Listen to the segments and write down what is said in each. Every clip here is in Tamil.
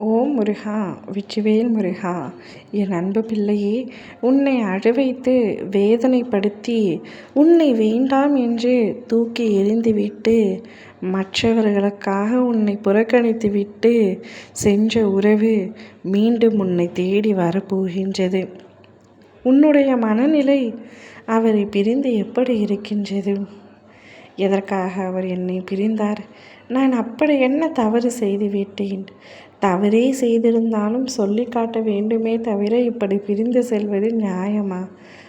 ஓம் முருகா வெற்றிவேல் முருகா என் அன்பு பிள்ளையே உன்னை அழவைத்து வேதனைப்படுத்தி உன்னை வேண்டாம் என்று தூக்கி எறிந்துவிட்டு மற்றவர்களுக்காக உன்னை புறக்கணித்து விட்டு சென்ற உறவு மீண்டும் உன்னை தேடி வரப்போகின்றது. உன்னுடைய மனநிலை அவரை பிரிந்து எப்படி இருக்கின்றது? எதற்காக அவர் என்னை பிரிந்தார்? நான் அப்படி என்ன தவறு செய்து விட்டேன்? தவறே செய்திருந்தாலும் சொல்லி காட்ட வேண்டுமே தவிர இப்படி பிரிந்து செல்வது நியாயமா?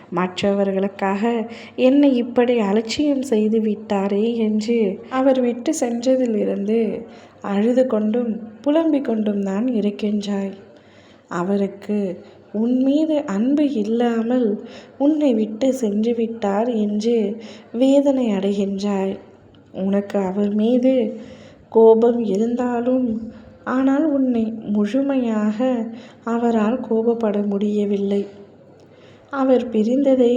மற்றவர்களுக்காக என்னை இப்படி அலட்சியம் செய்து விட்டாரே என்று அவர் விட்டு சென்றதிலிருந்து அழுது கொண்டும் புலம்பிக் கொண்டும் தான் இருக்கின்றாய். அவருக்கு உன் மீது அன்பு இல்லாமல் உன்னை விட்டு சென்று விட்டார் என்று வேதனை அடைகின்றாய். உனக்கு அவர் மீது கோபம் இருந்தாலும் ஆனால் உன்னை முழுமையாக அவரால் கோபப்பட முடியவில்லை. அவர் பிரிந்ததே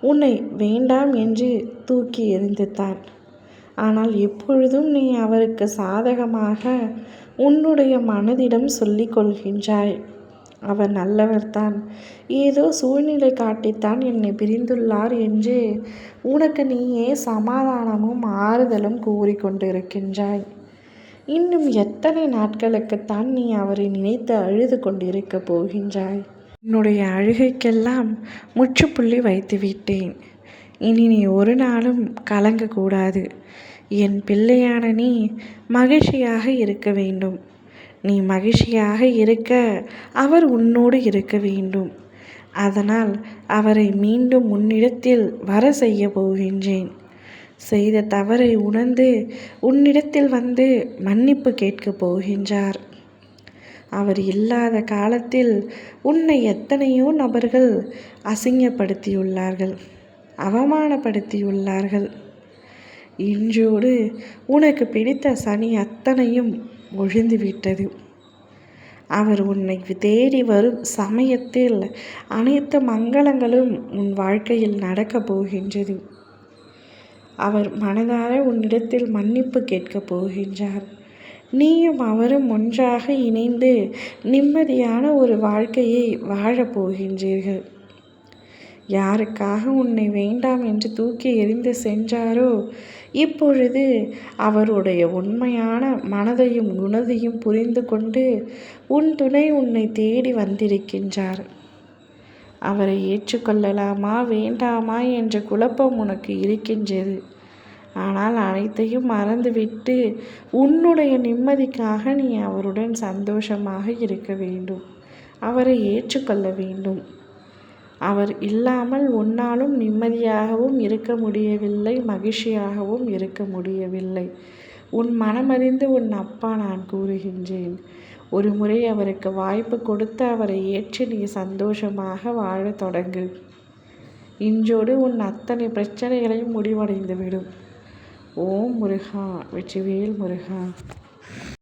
உன்னை வேண்டாம் என்று தூக்கி எறிந்துத்தான். ஆனால் எப்பொழுதும் நீ அவருக்கு சாதகமாக உன்னுடைய மனதிடம் சொல்லிக் கொள்கின்றாய் அவர் நல்லவர்தான் ஏதோ சூழ்நிலை காட்டித்தான் என்னை பிரிந்துள்ளார் என்று உனக்கு நீயே சமாதானமும் ஆறுதலும் கூறிக்கொண்டிருக்கின்றாய் இன்னும் எத்தனை நாட்களுக்குத்தான் நீ அவரை நினைத்து அழுது கொண்டிருக்க போகின்றாய்? உன்னுடைய அழுகைக்கெல்லாம் முற்றுப்புள்ளி வைத்து விட்டேன். இனி நீ ஒரு நாளும் கலங்கக்கூடாது. என் பிள்ளையான நீ மகிழ்ச்சியாக இருக்க வேண்டும். நீ மகிழ்ச்சியாக இருக்க. அவர் உன்னோடு இருக்க வேண்டும். அதனால் அவரை மீண்டும் உன்னிடத்தில் வர செய்ய போகின்றேன். செய்த தவறை உணர்ந்து உன்னிடத்தில் வந்து மன்னிப்பு கேட்கப் போகின்றார். அவர் இல்லாத காலத்தில் உன்னை எத்தனையோ நபர்கள் அசிங்கப்படுத்தியுள்ளார்கள் அவமானப்படுத்தியுள்ளார்கள். இன்றோடு உனக்கு பிடித்த சனி அத்தனையும் ஒழிந்துவிட்டது அவர் உன்னை தேடி வரும் சமயத்தில் அனைத்து மங்களங்களும் உன் வாழ்க்கையில் நடக்கப் போகின்றது. அவர் மனதார உன்னிடத்தில் மன்னிப்பு கேட்கப் போகின்றார். நீயும் அவரும் ஒன்றாக இணைந்து நிம்மதியான ஒரு வாழ்க்கையை வாழப் போகின்றீர்கள். யாருக்காக உன்னை வேண்டாம் என்று தூக்கி எறிந்து சென்றாரோ? இப்பொழுது அவருடைய உண்மையான மனதையும் குணதையும் புரிந்து கொண்டு உன் துணை உன்னை தேடி வந்திருக்கின்றார். அவரை ஏற்றுக்கொள்ளலாமா வேண்டாமா என்ற குழப்பம் உனக்கு இருக்கின்றது. ஆனால் அனைத்தையும் மறந்துவிட்டு உன்னுடைய நிம்மதிக்காக நீ அவருடன் சந்தோஷமாக இருக்க வேண்டும். அவரை ஏற்றுக்கொள்ள வேண்டும். அவர் இல்லாமல் உன்னாலும் நிம்மதியாகவும் இருக்க முடியவில்லை மகிழ்ச்சியாகவும் இருக்க முடியவில்லை. உன் மனமறிந்து உன் அப்பா நான் கூறுகின்றேன். ஒரு முறை அவருக்கு வாய்ப்பு கொடுத்து அவரை ஏற்று நீ சந்தோஷமாக வாழத் தொடங்கு. இன்றோடு உன் அத்தனை பிரச்சனைகளையும் முடிவடைந்துவிடும். ஓம் முருகா வெற்றிவேல் முருகா.